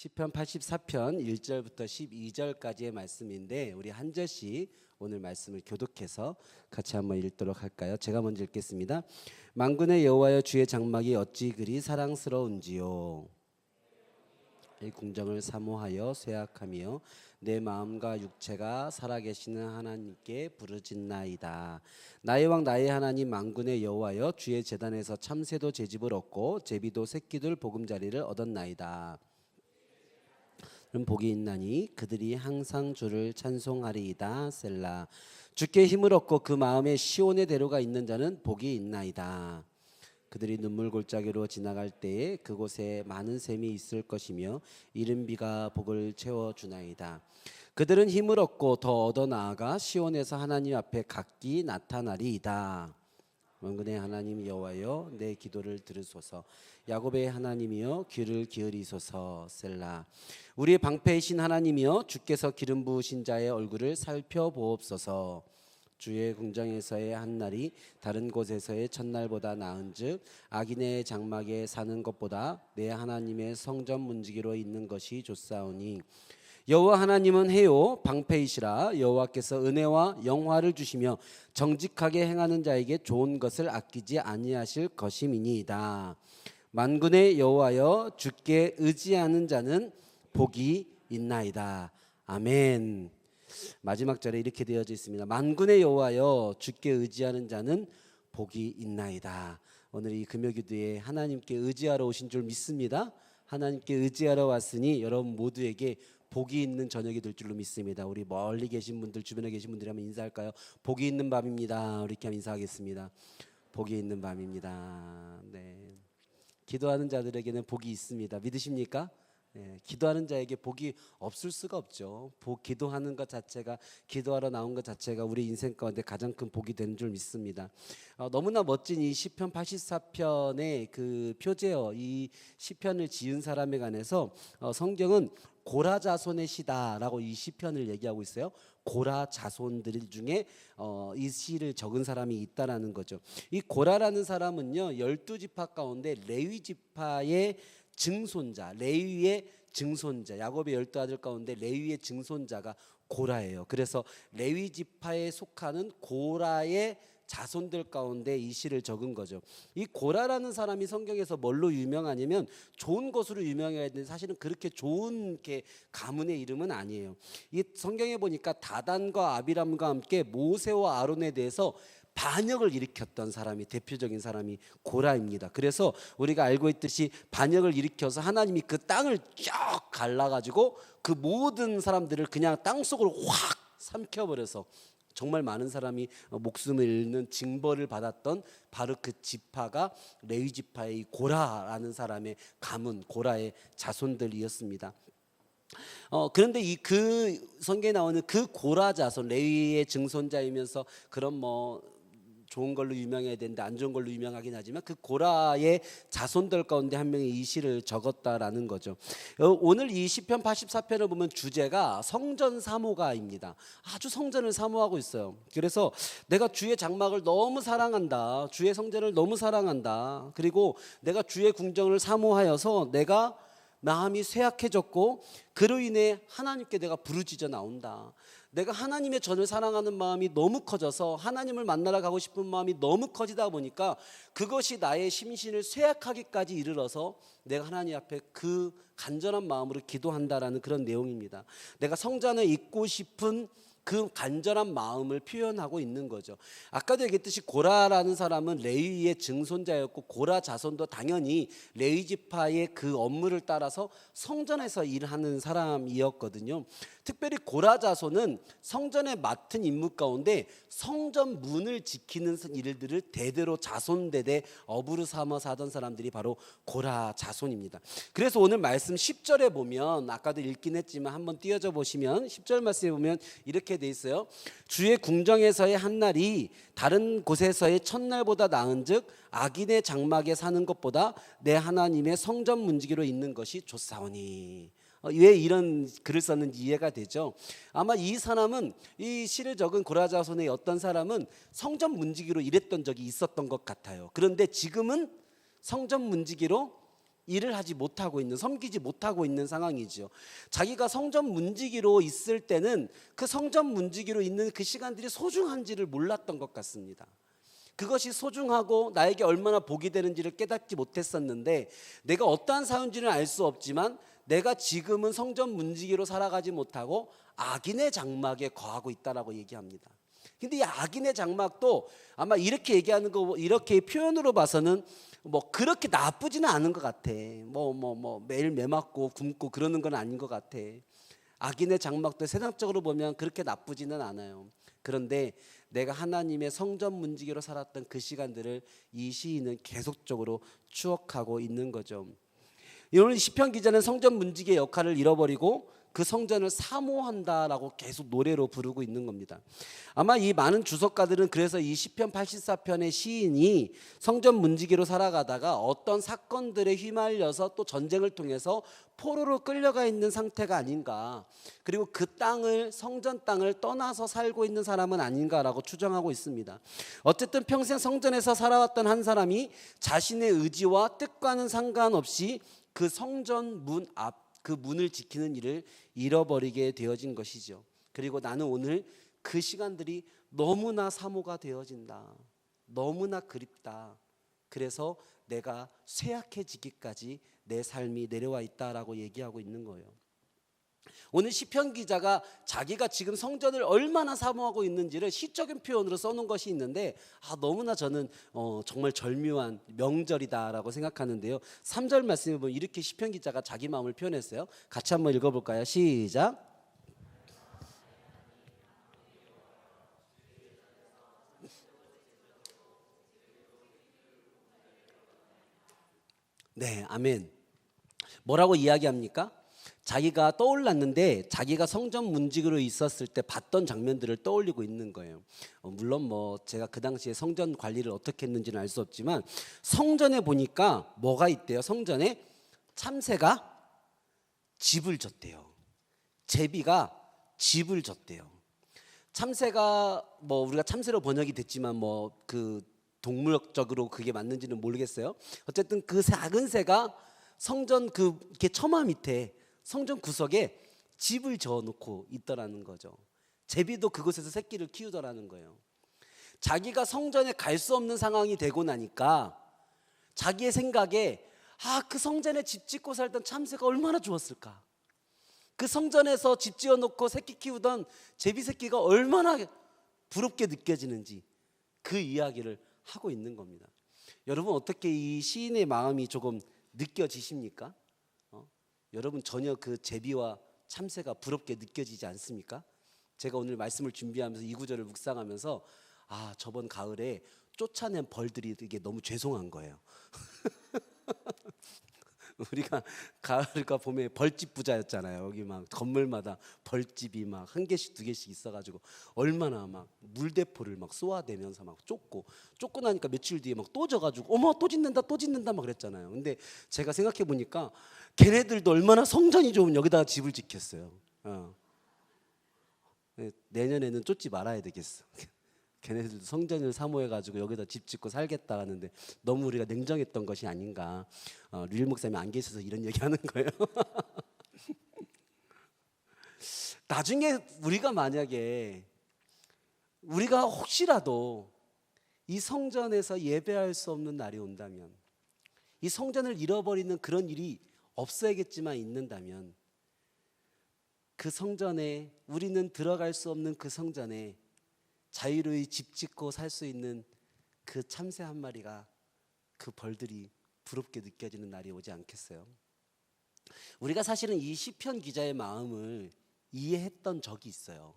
시편 84편 1절부터 12절까지의 말씀인데 우리 한 절씩 오늘 말씀을 교독해서 같이 한번 읽도록 할까요? 제가 먼저 읽겠습니다. 만군의 여호와여 주의 장막이 어찌 그리 사랑스러운지요. 이 궁정을 사모하여 쇠약하며 내 마음과 육체가 살아계시는 하나님께 부르짖나이다. 나의 왕 나의 하나님 만군의 여호와여 주의 재단에서 참새도 제집을 얻고 제비도 새끼들 보금자리를 얻었나이다. 복이 있나니 그들이 항상 주를 찬송하리이다 셀라. 주께 힘을 얻고 그 마음에 시온의 대로가 있는 자는 복이 있나이다. 그들이 눈물 골짜기로 지나갈 때에 그곳에 많은 샘이 있을 것이며 이른 비가 복을 채워 주나이다. 그들은 힘을 얻고 더 얻어 나아가 시온에서 하나님 앞에 각기 나타나리이다 왕군의 하나님 여호와여 내 기도를 들으소서. 야곱의 하나님이여 귀를 기울이소서. 셀라. 우리의 방패이신 하나님이여 주께서 기름 부으신 자의 얼굴을 살펴보옵소서. 주의 궁정에서의 한 날이 다른 곳에서의 첫날보다 나은즉 악인의 장막에 사는 것보다 내 하나님의 성전 문지기로 있는 것이 좋사오니 여호와 하나님은 해요 방패이시라 여호와께서 은혜와 영화를 주시며 정직하게 행하는 자에게 좋은 것을 아끼지 아니하실 것임이니이다. 만군의 여호와여 주께 의지하는 자는 복이 있나이다. 아멘. 마지막 절에 이렇게 되어져 있습니다. 만군의 여호와여 주께 의지하는 자는 복이 있나이다. 오늘 이 금요기도에 하나님께 의지하러 오신 줄 믿습니다. 하나님께 의지하러 왔으니 여러분 모두에게 복이 있는 저녁이 될 줄로 믿습니다. 우리 멀리 계신 분들 주변에 계신 분들이 한번 인사할까요? 복이 있는 밤입니다. 이렇게 인사하겠습니다. 복이 있는 밤입니다. 네. 기도하는 자들에게는 복이 있습니다. 믿으십니까? 예, 기도하는 자에게 복이 없을 수가 없죠. 복, 기도하는 것 자체가 기도하러 나온 것 자체가 우리 인생 가운데 가장 큰 복이 되는 줄 믿습니다. 어, 너무나 멋진 이 시편 84편의 그 표제어 이 시편을 지은 사람에 관해서 어, 성경은 고라 자손의 시다라고 이 시편을 얘기하고 있어요. 고라 자손들 중에 어, 이 시를 적은 사람이 있다라는 거죠. 이 고라라는 사람은요 열두 지파 가운데 레위 지파의 증손자, 레위의 증손자, 야곱의 열두 아들 가운데 레위의 증손자가 고라예요. 그래서 레위 지파에 속하는 고라의 자손들 가운데 이 시를 적은 거죠. 이 고라라는 사람이 성경에서 뭘로 유명하냐면 좋은 것으로 유명해야 되는데 사실은 그렇게 좋은 게 가문의 이름은 아니에요. 이 성경에 보니까 다단과 아비람과 함께 모세와 아론에 대해서 반역을 일으켰던 사람이 대표적인 사람이 고라입니다. 그래서 우리가 알고 있듯이 반역을 일으켜서 하나님이 그 땅을 쫙 갈라가지고 그 모든 사람들을 그냥 땅 속으로 확 삼켜버려서 정말 많은 사람이 목숨을 잃는 징벌을 받았던 바로 그 지파가 레위 지파의 고라라는 사람의 가문 고라의 자손들이었습니다. 어 그런데 이 그 성경에 나오는 그 고라 자손 레위의 증손자이면서 그런 뭐 좋은 걸로 유명해야 되는데 안 좋은 걸로 유명하긴 하지만 그 고라의 자손들 가운데 한 명이 이 시를 적었다라는 거죠. 어, 오늘 이 시편 84편을 보면 주제가 성전 사모가입니다. 아주 성전을 사모하고 있어요. 그래서 내가 주의 장막을 너무 사랑한다. 주의 성전을 너무 사랑한다. 그리고 내가 주의 궁정을 사모하여서 내가 마음이 쇠약해졌고 그로 인해 하나님께 내가 부르짖어 나온다. 내가 하나님의 전을 사랑하는 마음이 너무 커져서 하나님을 만나러 가고 싶은 마음이 너무 커지다 보니까 그것이 나의 심신을 쇠약하기까지 이르러서 내가 하나님 앞에 그 간절한 마음으로 기도한다라는 그런 내용입니다. 내가 성전을 잊고 싶은 그 간절한 마음을 표현하고 있는 거죠. 아까도 얘기했듯이 고라라는 사람은 레위의 증손자였고 고라 자손도 당연히 레위 지파의 그 업무를 따라서 성전에서 일하는 사람이었거든요. 특별히 고라 자손은 성전에 맡은 임무 가운데 성전 문을 지키는 일들을 대대로 자손대대 업으로 삼아서 하던 사람들이 바로 고라 자손입니다. 그래서 오늘 말씀 10절에 보면 아까도 읽긴 했지만 한번 띄어져 보시면 10절 말씀에 보면 이렇게 돼 있어요. 주의 궁정에서의 한 날이 다른 곳에서의 첫날보다 나은즉 악인의 장막에 사는 것보다 내 하나님의 성전 문지기로 있는 것이 좋사오니. 어, 왜 이런 글을 썼는지 이해가 되죠. 아마 이 사람은 이 시를 적은 고라자손의 어떤 사람은 성전 문지기로 일했던 적이 있었던 것 같아요. 그런데 지금은 성전 문지기로 일을 하지 못하고 있는 섬기지 못하고 있는 상황이죠. 자기가 성전 문지기로 있을 때는 그 성전 문지기로 있는 그 시간들이 소중한지를 몰랐던 것 같습니다. 그것이 소중하고 나에게 얼마나 복이 되는지를 깨닫지 못했었는데 내가 어떠한 사연지는 알 수 없지만 내가 지금은 성전 문지기로 살아가지 못하고 악인의 장막에 거하고 있다라고 얘기합니다. 근데 이 악인의 장막도 아마 이렇게 얘기하는 거 이렇게 표현으로 봐서는 뭐 그렇게 나쁘지는 않은 것 같아. 뭐뭐 뭐 매일 매 맞고 굶고 그러는 건 아닌 것 같아. 악인의 장막도 세상적으로 보면 그렇게 나쁘지는 않아요. 그런데 내가 하나님의 성전 문지기로 살았던 그 시간들을 이 시인은 계속적으로 추억하고 있는 거죠. 오늘 시편 기자는 성전 문지기의 역할을 잃어버리고 그 성전을 사모한다라고 계속 노래로 부르고 있는 겁니다. 아마 이 많은 주석가들은 그래서 이 시편 84편의 시인이 성전 문지기로 살아가다가 어떤 사건들에 휘말려서 또 전쟁을 통해서 포로로 끌려가 있는 상태가 아닌가. 그리고 그 땅을 성전 땅을 떠나서 살고 있는 사람은 아닌가라고 추정하고 있습니다. 어쨌든 평생 성전에서 살아왔던 한 사람이 자신의 의지와 뜻과는 상관없이 그 성전 문 앞 그 문을 지키는 일을 잃어버리게 되어진 것이죠. 그리고 나는 오늘 그 시간들이 너무나 사모가 되어진다. 너무나 그립다. 그래서 내가 쇠약해지기까지 내 삶이 내려와 있다라고 얘기하고 있는 거예요. 오늘 시편 기자가 자기가 지금 성전을 얼마나 사모하고 있는지를 시적인 표현으로 써놓은 것이 있는데 아 너무나 저는 어, 정말 절묘한 명절이다라고 생각하는데요. 3절 말씀에 보면 이렇게 시편 기자가 자기 마음을 표현했어요. 같이 한번 읽어볼까요? 시작. 네, 아멘. 뭐라고 이야기합니까? 자기가 떠올랐는데 자기가 성전 문직으로 있었을 때 봤던 장면들을 떠올리고 있는 거예요. 어, 물론 뭐 제가 그 당시에 성전 관리를 어떻게 했는지는 알 수 없지만 성전에 보니까 뭐가 있대요? 성전에 참새가 집을 졌대요. 제비가 집을 졌대요. 참새가 뭐 우리가 참새로 번역이 됐지만 뭐그 동물적으로 그게 맞는지는 모르겠어요. 어쨌든 그 작은 새가 성전 그 이렇게 처마 밑에 성전 구석에 집을 저어 놓고 있더라는 거죠. 제비도 그곳에서 새끼를 키우더라는 거예요. 자기가 성전에 갈 수 없는 상황이 되고 나니까 자기의 생각에 아 그 성전에 집 짓고 살던 참새가 얼마나 좋았을까. 그 성전에서 집 지어 놓고 새끼 키우던 제비 새끼가 얼마나 부럽게 느껴지는지 그 이야기를 하고 있는 겁니다. 여러분 어떻게 이 시인의 마음이 조금 느껴지십니까? 어? 여러분 전혀 그 제비와 참새가 부럽게 느껴지지 않습니까? 제가 오늘 말씀을 준비하면서 이 구절을 묵상하면서 아 저번 가을에 쫓아낸 벌들이 이게 너무 죄송한 거예요. 우리가 가을과 봄에 벌집 부자였잖아요. 여기 막 건물마다 벌집이 막 한 개씩 두 개씩 있어가지고 얼마나 막 물대포를 막 쏘아대면서 막 쫓고 쫓고 나니까 며칠 뒤에 막 또 져가지고 어머 또 짓는다 또 짓는다 막 그랬잖아요. 근데 제가 생각해 보니까 걔네들도 얼마나 성전이 좋으면 여기다가 집을 짓겠어요. 어. 네, 내년에는 쫓지 말아야 되겠어. 걔네들도 성전을 사모해가지고 여기다 집 짓고 살겠다 하는데 너무 우리가 냉정했던 것이 아닌가. 어, 류일 목사님이 안 계셔서 이런 얘기하는 거예요. 나중에 우리가 만약에 우리가 혹시라도 이 성전에서 예배할 수 없는 날이 온다면 이 성전을 잃어버리는 그런 일이 없어야겠지만 있는다면 그 성전에 우리는 들어갈 수 없는 그 성전에 자유로이 집 짓고 살 수 있는 그 참새 한 마리가 그 벌들이 부럽게 느껴지는 날이 오지 않겠어요? 우리가 사실은 이 시편 기자의 마음을 이해했던 적이 있어요.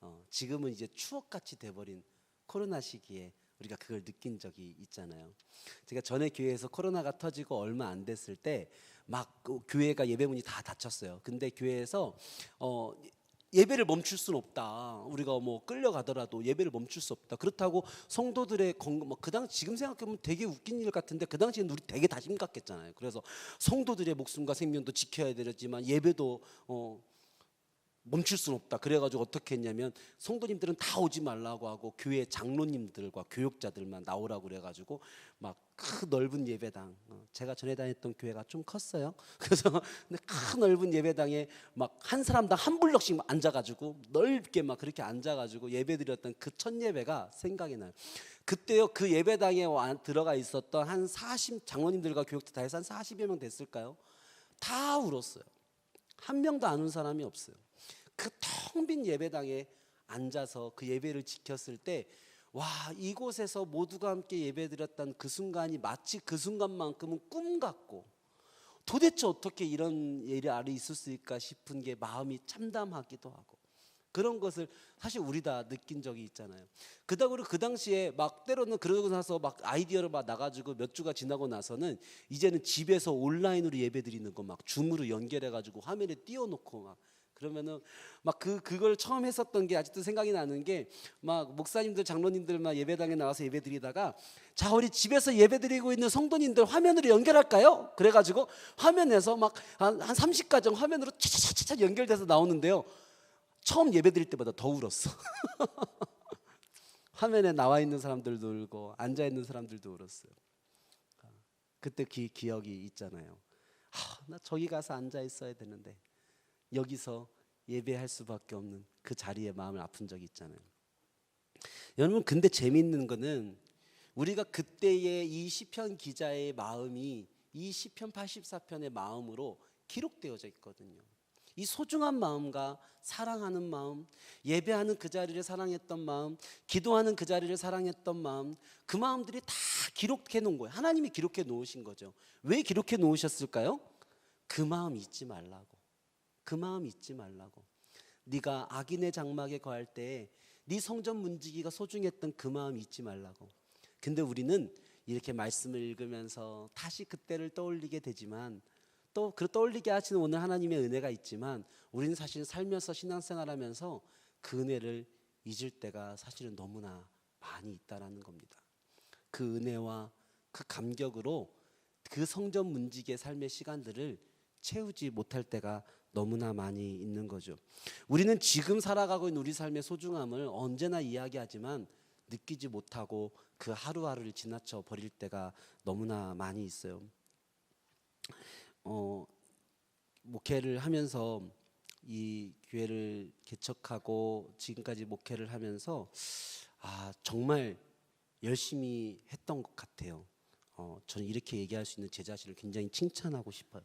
어, 지금은 이제 추억같이 돼버린 코로나 시기에 우리가 그걸 느낀 적이 있잖아요. 제가 전에 교회에서 코로나가 터지고 얼마 안 됐을 때막 그 교회가 예배문이 다 닫혔어요. 근데 교회에서 어, 예배를 멈출 수는 없다. 우리가 뭐 끌려가더라도 예배를 멈출 수 없다. 그렇다고 성도들의 건강, 뭐 그 당 지금 생각해보면 되게 웃긴 일 같은데 그 당시에는 우리 되게 다 심각했잖아요. 그래서 성도들의 목숨과 생명도 지켜야 되지만 예배도 어, 멈출 수는 없다. 그래가지고 어떻게 했냐면 성도님들은 다 오지 말라고 하고 교회 장로님들과 교육자들만 나오라고 그래가지고 막 큰 넓은 예배당. 어, 제가 전에 다녔던 교회가 좀 컸어요. 그래서 큰 넓은 예배당에 막 한 사람당 한 블럭씩 막 앉아가지고 넓게 막 그렇게 앉아가지고 예배드렸던 그 첫 예배가 생각이 나요. 그때요 그 예배당에 와- 들어가 있었던 한 40 장로님들과 교육자 다 해서 한 40여 명 됐을까요? 다 울었어요. 한 명도 안 운 사람이 없어요. 그 텅 빈 예배당에 앉아서 그 예배를 지켰을 때 와, 이곳에서 모두가 함께 예배드렸던 그 순간이 마치 그 순간만큼은 꿈 같고 도대체 어떻게 이런 일이 있을 수 있을까 싶은 게 마음이 참담하기도 하고 그런 것을 사실 우리 다 느낀 적이 있잖아요. 그다음으로 그 당시에 막 때로는 그러고 나서 막 아이디어를 막 나가지고 몇 주가 지나고 나서는 이제는 집에서 온라인으로 예배 드리는 거 막 줌으로 연결해가지고 화면에 띄워놓고 막 그러면은 막 그 그걸 처음 했었던 게 아직도 생각이 나는 게 막 목사님들 장로님들 막 예배당에 나와서 예배드리다가 자 우리 집에서 예배드리고 있는 성도님들 화면으로 연결할까요? 그래가지고 화면에서 막한 한 30가정 화면으로 차차차차 연결돼서 나오는데요. 처음 예배드릴 때보다 더 울었어. 화면에 나와 있는 사람들도 울고 앉아 있는 사람들도 울었어요. 그때 그 기억이 있잖아요. 아, 나 저기 가서 앉아 있어야 되는데 여기서 예배할 수밖에 없는 그 자리에 마음을 아픈 적이 있잖아요. 여러분 근데 재미있는 거는 우리가 그때의 이 시편 기자의 마음이 이 시편 84편의 마음으로 기록되어져 있거든요. 이 소중한 마음과 사랑하는 마음, 예배하는 그 자리를 사랑했던 마음, 기도하는 그 자리를 사랑했던 마음, 그 마음들이 다 기록해 놓은 거예요. 하나님이 기록해 놓으신 거죠. 왜 기록해 놓으셨을까요? 그 마음 잊지 말라고. 그 마음 잊지 말라고. 네가 악인의 장막에 거할 때네 성전 문지기가 소중했던 그 마음 잊지 말라고. 근데 우리는 이렇게 말씀을 읽으면서 다시 그때를 떠올리게 되지만 또 그 떠올리게 하시는 오늘 하나님의 은혜가 있지만 우리는 사실 살면서 신앙생활하면서 그 은혜를 잊을 때가 사실은 너무나 많이 있다라는 겁니다. 그 은혜와 그 감격으로 그 성전 문지기의 삶의 시간들을 채우지 못할 때가 너무나 많이 있는 거죠. 우리는 지금 살아가고 있는 우리 삶의 소중함을 언제나 이야기하지만 느끼지 못하고 그 하루하루를 지나쳐 버릴 때가 너무나 많이 있어요. 어, 목회를 하면서 이 교회를 개척하고 지금까지 목회를 하면서 아 정말 열심히 했던 것 같아요. 어, 저는 이렇게 얘기할 수 있는 제 자신을 굉장히 칭찬하고 싶어요.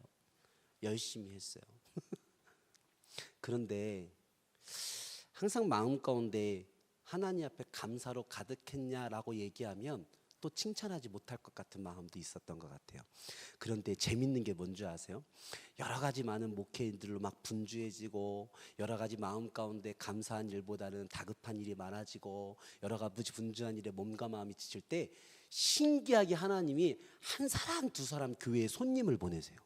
열심히 했어요. 그런데 항상 마음 가운데 하나님 앞에 감사로 가득했냐라고 얘기하면 또 칭찬하지 못할 것 같은 마음도 있었던 것 같아요. 그런데 재밌는 게 뭔지 아세요? 여러 가지 많은 목회인들로 막 분주해지고 여러 가지 마음 가운데 감사한 일보다는 다급한 일이 많아지고 여러 가지 분주한 일에 몸과 마음이 지칠 때 신기하게 하나님이 한 사람 두 사람 교회에 손님을 보내세요.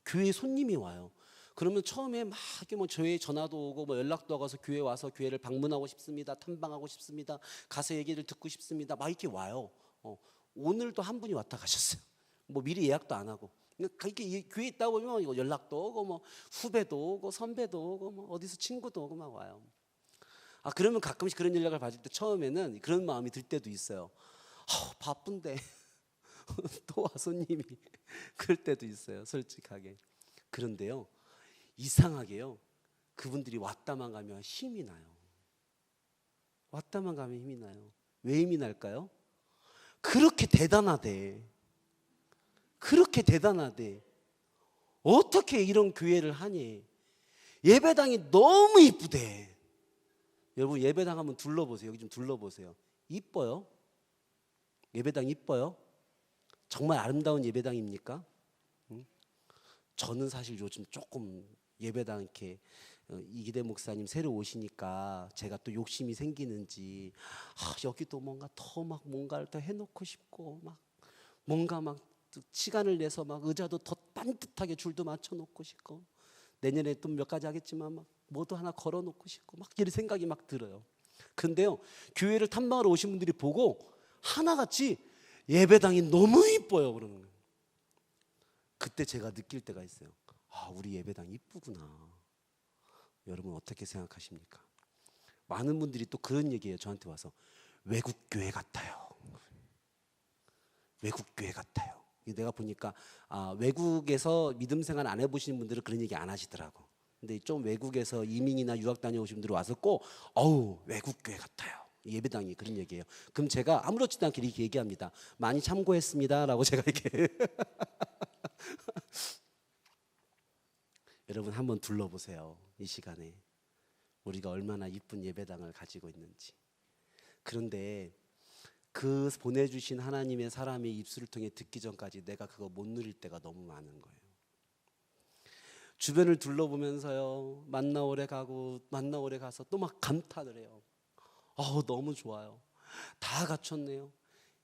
어. 교회에 손님이 와요. 그러면 처음에 막 이렇게 뭐 저희 전화도 오고 뭐 연락도 와서 교회 와서 교회를 방문하고 싶습니다. 탐방하고 싶습니다. 가서 얘기를 듣고 싶습니다. 막 이렇게 와요. 어, 오늘도 한 분이 왔다 가셨어요. 뭐 미리 예약도 안 하고. 그러니까 이렇게 이 교회 있다 보면 연락도 오고 뭐 후배도 오고 선배도 오고 뭐 어디서 친구도 오고 막 와요. 아 그러면 가끔씩 그런 연락을 받을 때 처음에는 그런 마음이 들 때도 있어요. 아, 바쁜데 또와 손님이 그럴 때도 있어요. 솔직하게. 그런데요. 이상하게요. 그분들이 왔다만 가면 힘이 나요. 왔다만 가면 힘이 나요. 왜 힘이 날까요? 그렇게 대단하대. 그렇게 대단하대. 어떻게 이런 교회를 하니? 예배당이 너무 이쁘대. 여러분 예배당 한번 둘러보세요. 여기 좀 둘러보세요. 이뻐요? 예배당 이뻐요? 정말 아름다운 예배당입니까? 응? 저는 사실 요즘 조금 예배당 이렇게 어, 이기대 목사님 새로 오시니까 제가 또 욕심이 생기는지 아, 여기도 뭔가 더 막 뭔가를 더 해놓고 싶고 막 뭔가 막또 시간을 내서 막 의자도 더 반듯하게 줄도 맞춰놓고 싶고 내년에 또 몇 가지 하겠지만 막 뭐도 하나 걸어놓고 싶고 막 이런 생각이 막 들어요. 근데요 교회를 탐방하러 오신 분들이 보고 하나같이 예배당이 너무 이뻐요 그러는. 그때 제가 느낄 때가 있어요. 아, 우리 예배당 이쁘구나. 여러분 어떻게 생각하십니까? 많은 분들이 또 그런 얘기예요. 저한테 와서 외국 교회 같아요. 외국 교회 같아요. 내가 보니까 아, 외국에서 믿음 생활 안 해보시는 분들은 그런 얘기 안 하시더라고. 근데 좀 외국에서 이민이나 유학 다녀오신 분들이 와서 꼭 어우 외국 교회 같아요. 예배당이 그런 얘기예요. 그럼 제가 아무렇지도 않게 이렇게 얘기합니다. 많이 참고했습니다라고 제가 이렇게 여러분 한번 둘러보세요. 이 시간에 우리가 얼마나 이쁜 예배당을 가지고 있는지. 그런데 그 보내주신 하나님의 사람의 입술을 통해 듣기 전까지 내가 그거 못 누릴 때가 너무 많은 거예요. 주변을 둘러보면서요, 만나 오래 가고 만나 오래 가서 또 막 감탄을 해요. 어우 너무 좋아요. 다 갖췄네요.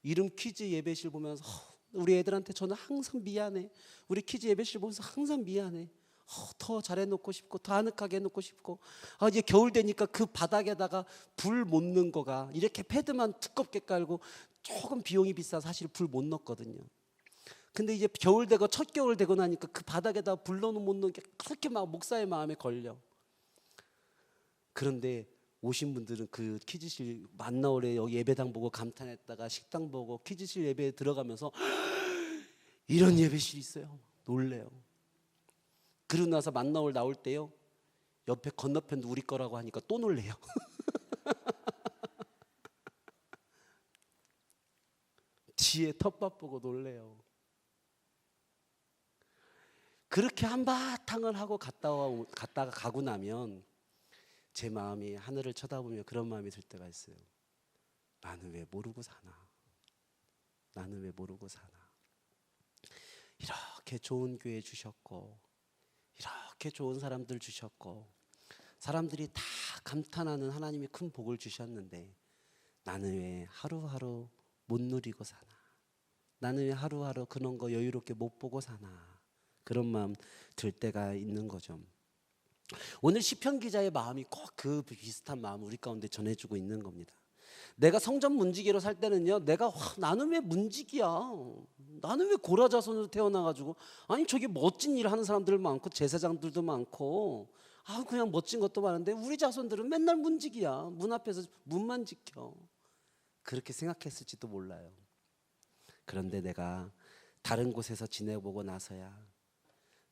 이름 퀴즈 예배실 보면서 어, 우리 애들한테 저는 항상 미안해. 우리 퀴즈 예배실 보면서 항상 미안해. 어, 더 잘해놓고 싶고 더 아늑하게 해놓고 싶고 아, 이제 겨울 되니까 그 바닥에다가 불 못 넣는 거가 이렇게 패드만 두껍게 깔고 조금 비용이 비싸 사실 불 못 넣거든요. 근데 이제 겨울 되고 첫 겨울 되고 나니까 그 바닥에다 불 넣는 못 넣는 게 그렇게 막 목사의 마음에 걸려. 그런데 오신 분들은 그 퀴즈실 만나오래 여기 예배당 보고 감탄했다가 식당 보고 퀴즈실 예배에 들어가면서 이런 예배실이 있어요. 놀래요. 그러고 나서 만나올 나올 때요. 옆에 건너편도 우리 거라고 하니까 또 놀래요. 뒤에 텃밭 보고 놀래요. 그렇게 한바탕을 하고 갔다 와 갔다가 가고 나면 제 마음이 하늘을 쳐다보며 그런 마음이 들 때가 있어요. 나는 왜 모르고 사나? 나는 왜 모르고 사나? 이렇게 좋은 교회 주셨고 이렇게 좋은 사람들 주셨고 사람들이 다 감탄하는 하나님이 큰 복을 주셨는데 나는 왜 하루하루 못 누리고 사나? 나는 왜 하루하루 그런 거 여유롭게 못 보고 사나? 그런 마음 들 때가 있는 거죠. 오늘 시편 기자의 마음이 꼭 그 비슷한 마음을 우리 가운데 전해주고 있는 겁니다. 내가 성전 문지기로 살 때는요, 내가 와, 나는 왜 문지기야? 나는 왜 고라 자손으로 태어나가지고 아니 저기 멋진 일 하는 사람들 많고 제사장들도 많고 아 그냥 멋진 것도 많은데 우리 자손들은 맨날 문지기야. 문 앞에서 문만 지켜. 그렇게 생각했을지도 몰라요. 그런데 내가 다른 곳에서 지내보고 나서야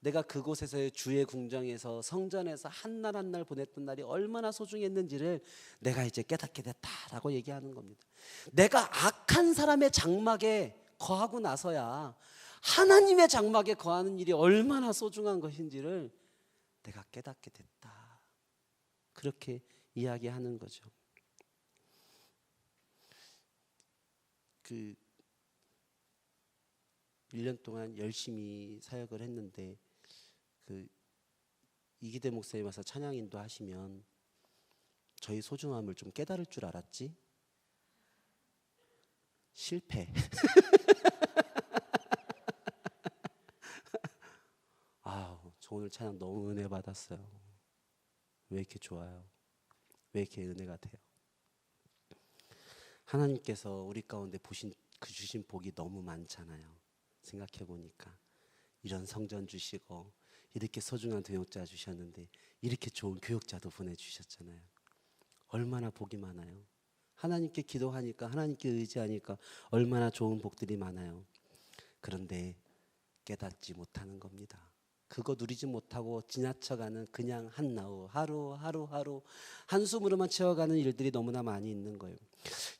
내가 그곳에서의 주의 궁정에서 성전에서 한 날 한 날 보냈던 날이 얼마나 소중했는지를 내가 이제 깨닫게 됐다라고 얘기하는 겁니다. 내가 악한 사람의 장막에 거하고 나서야 하나님의 장막에 거하는 일이 얼마나 소중한 것인지를 내가 깨닫게 됐다. 그렇게 이야기하는 거죠. 그 1년 동안 열심히 사역을 했는데 그 이기대 목사님 와서 찬양 인도 하시면 저희 소중함을 좀 깨달을 줄 알았지? 실패. 아우, 저 오늘 찬양 너무 은혜 받았어요. 왜 이렇게 좋아요? 왜 이렇게 은혜가 돼요? 하나님께서 우리 가운데 보신 그 주신 복이 너무 많잖아요. 생각해 보니까 이런 성전 주시고 이렇게 소중한 동역자 주셨는데 이렇게 좋은 교육자도 보내주셨잖아요. 얼마나 복이 많아요. 하나님께 기도하니까 하나님께 의지하니까 얼마나 좋은 복들이 많아요. 그런데 깨닫지 못하는 겁니다. 그거 누리지 못하고 지나쳐가는 그냥 한나우 하루 하루 하루 한숨으로만 채워가는 일들이 너무나 많이 있는 거예요.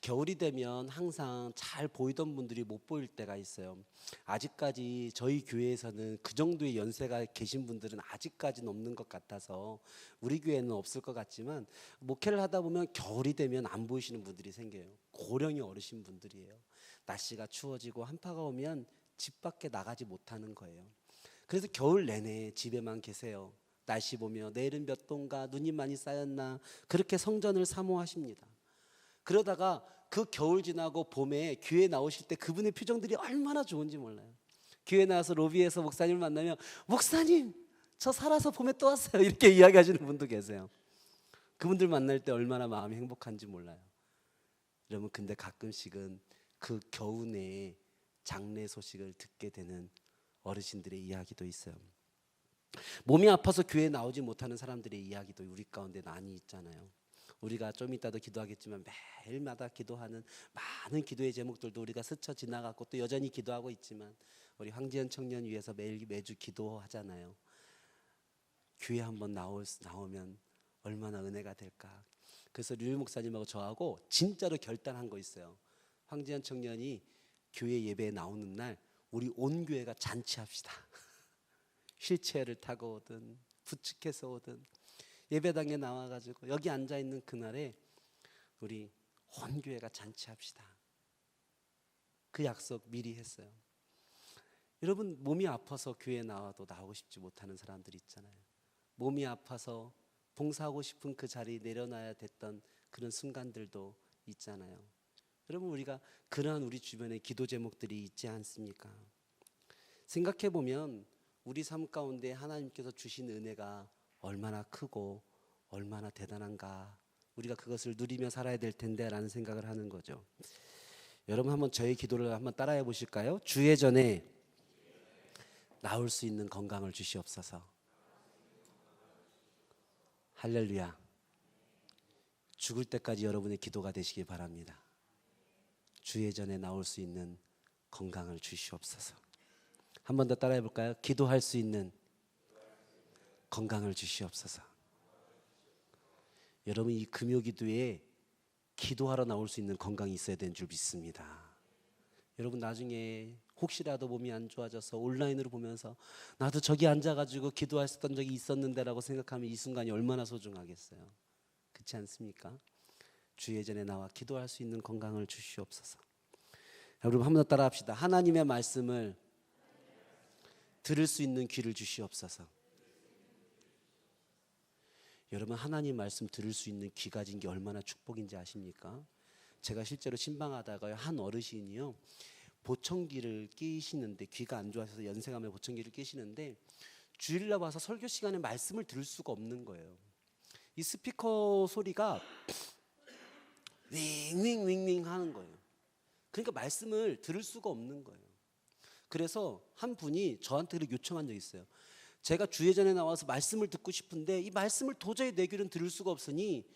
겨울이 되면 항상 잘 보이던 분들이 못 보일 때가 있어요. 아직까지 저희 교회에서는 그 정도의 연세가 계신 분들은 아직까지는 없는 것 같아서 우리 교회는 없을 것 같지만 목회를 하다 보면 겨울이 되면 안 보이시는 분들이 생겨요. 고령이 어르신 분들이에요. 날씨가 추워지고 한파가 오면 집 밖에 나가지 못하는 거예요. 그래서 겨울 내내 집에만 계세요. 날씨 보며 내일은 몇 도인가 눈이 많이 쌓였나 그렇게 성전을 사모하십니다. 그러다가 그 겨울 지나고 봄에 교회 나오실 때 그분의 표정들이 얼마나 좋은지 몰라요. 교회 나와서 로비에서 목사님을 만나면 목사님 저 살아서 봄에 또 왔어요 이렇게 이야기하시는 분도 계세요. 그분들 만날 때 얼마나 마음이 행복한지 몰라요. 여러분 근데 가끔씩은 그 겨우내 장례 소식을 듣게 되는 어르신들의 이야기도 있어요. 몸이 아파서 교회 나오지 못하는 사람들의 이야기도 우리 가운데 많이 있잖아요. 우리가 좀 이따도 기도하겠지만 매일마다 기도하는 많은 기도의 제목들도 우리가 스쳐 지나갔고 또 여전히 기도하고 있지만 우리 황지연 청년 위해서 매일 매주 기도하잖아요. 교회 한번 나올 나오면 얼마나 은혜가 될까. 그래서 류일 목사님하고 저하고 진짜로 결단한 거 있어요. 황지연 청년이 교회 예배에 나오는 날 우리 온 교회가 잔치합시다. 휠체어를 타고 오든 부축해서 오든 예배당에 나와가지고 여기 앉아 있는 그날에 우리 온 교회가 잔치합시다. 그 약속 미리 했어요. 여러분 몸이 아파서 교회 나와도 나오고 싶지 못하는 사람들 있잖아요. 몸이 아파서 봉사하고 싶은 그 자리 내려놔야 됐던 그런 순간들도 있잖아요. 여러분 우리가 그러한 우리 주변에 기도 제목들이 있지 않습니까? 생각해 보면 우리 삶 가운데 하나님께서 주신 은혜가 얼마나 크고 얼마나 대단한가 우리가 그것을 누리며 살아야 될 텐데라는 생각을 하는 거죠. 여러분 한번 저의 기도를 한번 따라해 보실까요? 주의 전에 나올 수 있는 건강을 주시옵소서. 할렐루야. 죽을 때까지 여러분의 기도가 되시기 바랍니다. 주의 전에 나올 수 있는 건강을 주시옵소서. 한 번 더 따라해 볼까요? 기도할 수 있는 건강을 주시옵소서. 여러분 이 금요 기도에 기도하러 나올 수 있는 건강이 있어야 되는 줄 믿습니다. 여러분 나중에 혹시라도 몸이 안 좋아져서 온라인으로 보면서 나도 저기 앉아가지고 기도했었던 적이 있었는데라고 생각하면 이 순간이 얼마나 소중하겠어요. 그렇지 않습니까? 주의 전에 나와 기도할 수 있는 건강을 주시옵소서. 여러분 한번 더 따라합시다. 하나님의 말씀을 들을 수 있는 귀를 주시옵소서. 여러분 하나님 말씀 들을 수 있는 귀 가진 게 얼마나 축복인지 아십니까? 제가 실제로 신방하다가요 한 어르신이요 보청기를 끼시는데 귀가 안 좋아서 연세감에 보청기를 끼시는데 주일날 와서 설교 시간에 말씀을 들을 수가 없는 거예요. 이 스피커 소리가 윙윙윙윙 하는 거예요. 그러니까 말씀을 들을 수가 없는 거예요. 그래서 한 분이 저한테 그 요청한 적이 있어요. 제가 주예전에 나와서 말씀을 듣고 싶은데 이 말씀을 도저히 내 귀는 들을 수가 없으니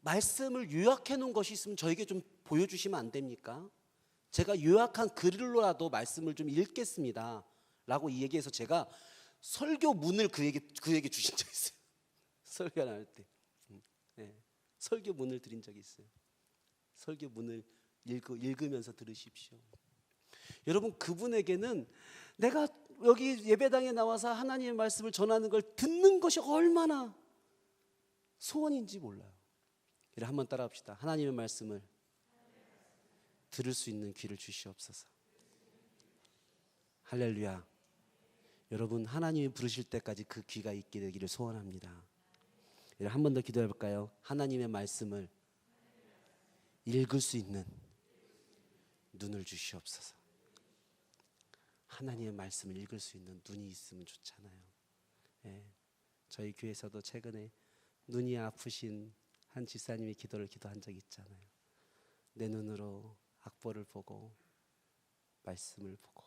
말씀을 요약해 놓은 것이 있으면 저에게 좀 보여주시면 안 됩니까? 제가 요약한 글로라도 말씀을 좀 읽겠습니다. 라고 이 얘기해서 제가 설교문을 그에게 그에게 주신 적이 있어요. 설교 나눌 때. 음, 네. 설교문을 드린 적이 있어요. 설교문을 읽으, 읽으면서 들으십시오. 여러분 그분에게는 내가 여기 예배당에 나와서 하나님의 말씀을 전하는 걸 듣는 것이 얼마나 소원인지 몰라요. 이를 한번 따라합시다. 하나님의 말씀을 들을 수 있는 귀를 주시옵소서. 할렐루야. 여러분 하나님이 부르실 때까지 그 귀가 있게 되기를 소원합니다. 한번 더 기도해 볼까요? 하나님의 말씀을 읽을 수 있는 눈을 주시옵소서. 하나님의 말씀을 읽을 수 있는 눈이 있으면 좋잖아요. 예, 저희 교회에서도 최근에 눈이 아프신 한 집사님이 기도를 기도한 적이 있잖아요. 내 눈으로 악보를 보고 말씀을 보고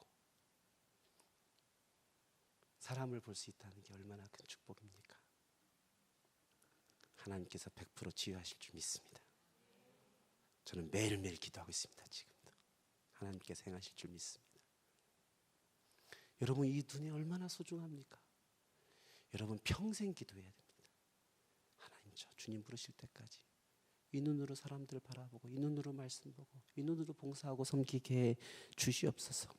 사람을 볼 수 있다는 게 얼마나 큰 축복입니까? 하나님께서 100% 치유하실 줄 믿습니다. 저는 매일매일 기도하고 있습니다. 지금도 하나님께서 행하실 줄 믿습니다. 여러분 이 눈이 얼마나 소중합니까? 여러분 평생 기도해야 됩니다. 하나님 저 주님 부르실 때까지 이 눈으로 사람들 바라보고 이 눈으로 말씀 보고 이 눈으로 봉사하고 섬기게 해 주시옵소서.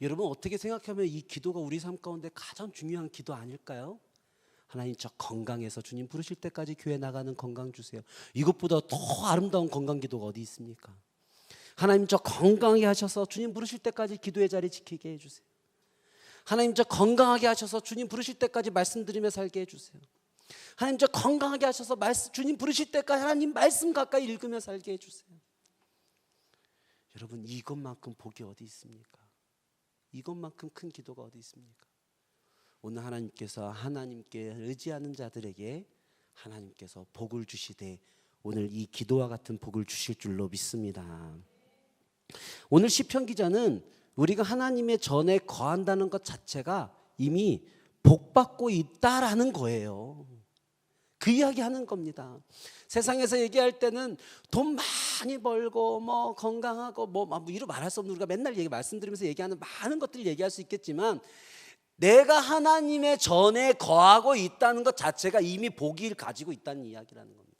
여러분 어떻게 생각하면 이 기도가 우리 삶 가운데 가장 중요한 기도 아닐까요? 하나님 저 건강해서 주님 부르실 때까지 교회 나가는 건강 주세요. 이것보다 더 아름다운 건강 기도가 어디 있습니까? 하나님 저 건강하게 하셔서 주님 부르실 때까지 기도의 자리 지키게 해주세요. 하나님 저 건강하게 하셔서 주님 부르실 때까지 말씀드리며 살게 해주세요. 하나님 저 건강하게 하셔서 말씀, 주님 부르실 때까지 하나님 말씀 가까이 읽으며 살게 해주세요. 여러분 이것만큼 복이 어디 있습니까? 이것만큼 큰 기도가 어디 있습니까? 오늘 하나님께서 하나님께 의지하는 자들에게 하나님께서 복을 주시되 오늘 이 기도와 같은 복을 주실 줄로 믿습니다. 오늘 시편 기자는 우리가 하나님의 전에 거한다는 것 자체가 이미 복 받고 있다라는 거예요. 그 이야기 하는 겁니다. 세상에서 얘기할 때는 돈 많이 벌고 뭐 건강하고 뭐, 뭐 이루 말할 수 없는 우리가 맨날 얘기 말씀드리면서 얘기하는 많은 것들을 얘기할 수 있겠지만 내가 하나님의 전에 거하고 있다는 것 자체가 이미 복을 가지고 있다는 이야기라는 겁니다.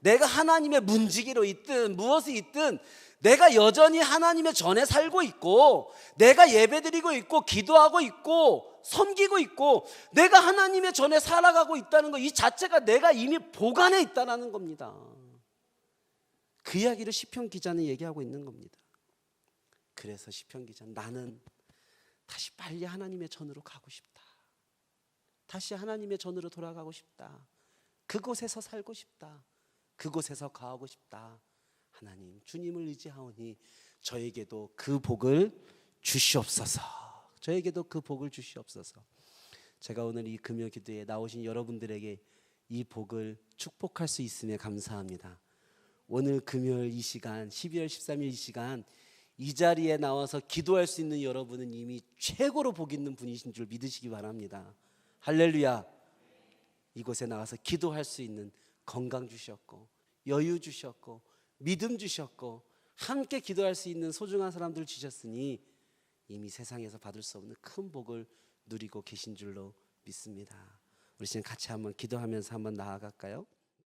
내가 하나님의 문지기로 있든 무엇이 있든 내가 여전히 하나님의 전에 살고 있고 내가 예배드리고 있고 기도하고 있고 섬기고 있고 내가 하나님의 전에 살아가고 있다는 것 이 자체가 내가 이미 보관해 있다는 겁니다. 그 이야기를 시편 기자는 얘기하고 있는 겁니다. 그래서 시편 기자는 나는 다시 빨리 하나님의 전으로 가고 싶다. 다시 하나님의 전으로 돌아가고 싶다. 그곳에서 살고 싶다. 그곳에서 거하고 싶다. 하나님 주님을 의지하오니 저에게도 그 복을 주시옵소서. 저에게도 그 복을 주시옵소서. 제가 오늘 이 금요 기도에 나오신 여러분들에게 이 복을 축복할 수 있음에 감사합니다. 오늘 금요일 이 시간 12월 13일 이 시간 이 자리에 나와서 기도할 수 있는 여러분은 이미 최고로 복 있는 분이신 줄 믿으시기 바랍니다. 할렐루야. 이곳에 나와서 기도할 수 있는 건강 주셨고 여유 주셨고 믿음 주셨고 함께 기도할 수 있는 소중한 사람들 주셨으니 이미 세상에서 받을 수 없는 큰 복을 누리고 계신 줄로 믿습니다. 우리 지금 같이 한번 기도하면서 한번 나아갈까요?